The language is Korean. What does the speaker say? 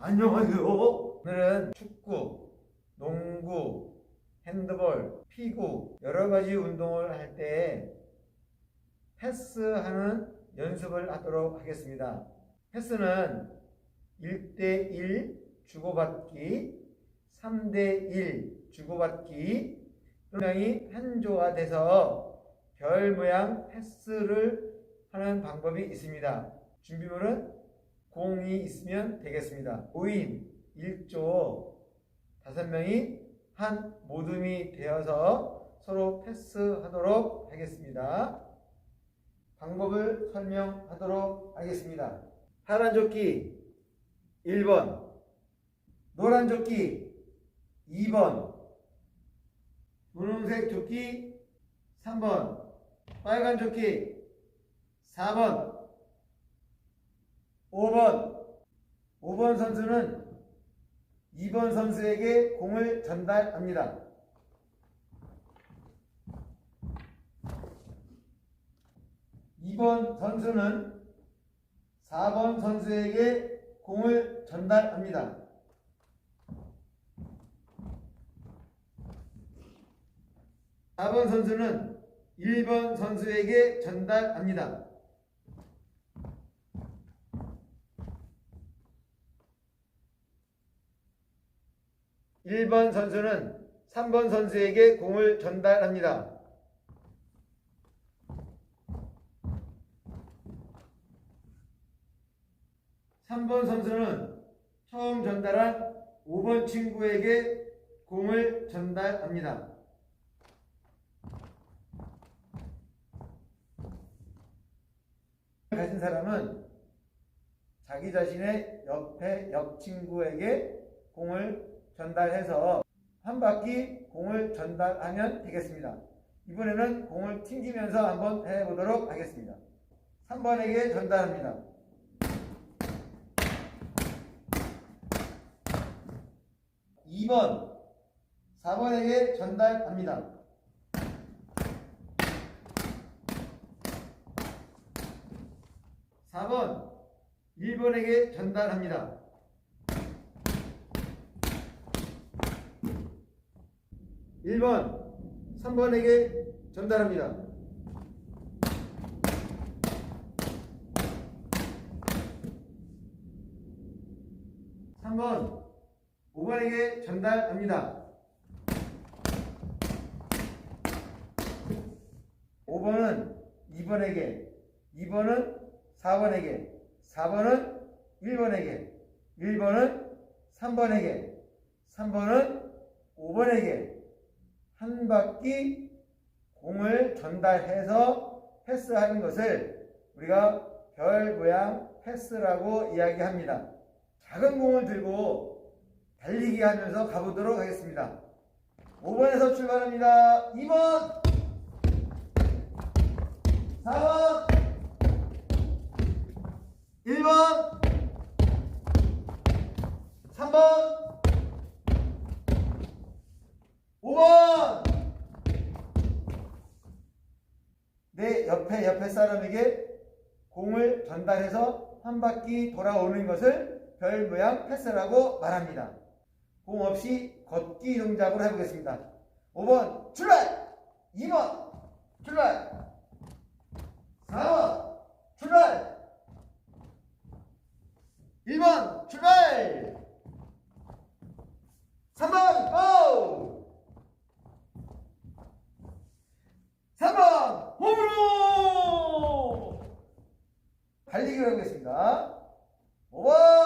안녕하세요. 오늘은 축구, 농구, 핸드볼, 피구 여러 가지 운동을 할 때 패스하는 연습을 하도록 하겠습니다. 패스는 1대1 주고받기, 3대1 주고받기, 분명히 한 조가 돼서 별 모양 패스를 하는 방법이 있습니다. 준비물은 공이 있으면 되겠습니다. 5인 1조 5명이 한 모둠이 되어서 서로 패스하도록 하겠습니다. 방법을 설명하도록 하겠습니다. 파란 조끼 1번, 노란 조끼 2번, 분홍색 조끼 3번, 빨간 조끼 4번, 5번, 5번 선수는 2번 선수에게 공을 전달합니다. 이번 선수는 4번 선수에게 공을 전달합니다. 사번 선수는 1번 선수에게 전달합니다. 1번 선수는 3번 선수에게 공을 전달합니다. 삼번 선수는 처음 전달한 5번 친구에게 공을 전달합니다. 가진 사람은 자기 자신의 옆에 옆 친구에게 공을 전달해서 한 바퀴 공을 전달하면 되겠습니다. 이번에는 공을 튕기면서 한번 해보도록 하겠습니다. 3번에게 전달합니다. 2번, 4번에게 전달합니다. 4번, 1번에게 전달합니다. 1번, 3번에게 전달합니다. 3번, 5번에게 전달합니다. 5번은 2번에게, 2번은 4번에게, 4번은 1번에게, 1번은 3번에게, 3번은 5번에게 한 바퀴 공을 전달해서 패스하는 것을 우리가 별 모양 패스라고 이야기합니다. 작은 공을 들고 달리기 하면서 가보도록 하겠습니다. 5번에서 출발합니다. 2번, 4번, 1번, 3번, 5번! 내 옆에 옆에 사람에게 공을 전달해서 한 바퀴 돌아오는 것을 별 모양 패스라고 말합니다. 공 없이 걷기 동작으로 해보겠습니다. 5번 출발! 2번 출발! 4번 출발! 1번 출발! 3번 고! 3번 홈으로 달리기를 하겠습니다. 5번